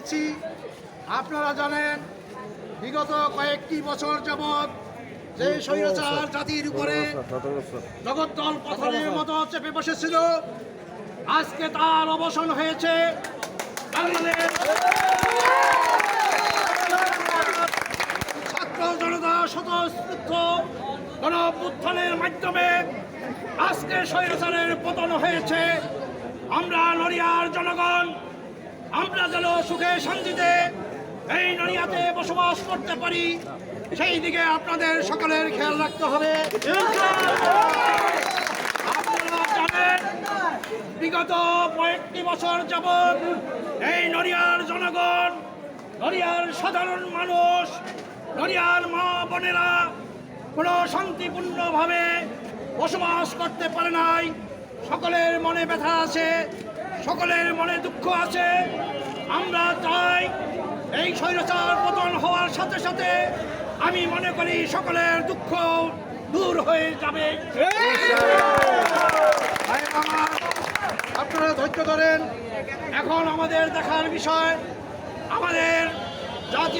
এসেছি। আপনারা জানেন বিগত কয়েকটি বছর যাবৎ যে স্বৈরাচার জাতির উপরে জগদ্দল পথরের মতো চেপে বসেছিল। আজকে তার অবসান হয়েছে বাংলাদেশ। ছাত্র জনতা স্বতঃস্ফূর্ত গণ মাধ্যমে আজকে স্বৈরাচারের পতন হয়েছে। আমরা নড়িয়ার জনগণ আমরা যেন সুখে শান্তিতে এই নড়িয়াতে বসবাস করতে পারি, সেই দিকে আপনাদের সকলের খেয়াল রাখতে হবে। আপনারা বিগত কয়েকটি বছর যাবৎ এই নড়িয়ার জনগণ, নড়িয়ার সাধারণ মানুষ, নড়িয়ার মা বোনেরা কোনো শান্তিপূর্ণভাবে বসবাস করতে পারে নাই। সকলের মনে ব্যথা আছে। সকলের মনে দুঃখ আছে। আমরা তাই এই স্বৈরাচার পতন হওয়ার সাথে সাথে আমি মনে করি সকলের দুঃখ দূর হয়ে যাবে। আপনারা ধৈর্য ধরেন। এখন আমাদের দেখার বিষয়, আমাদের জাতীয়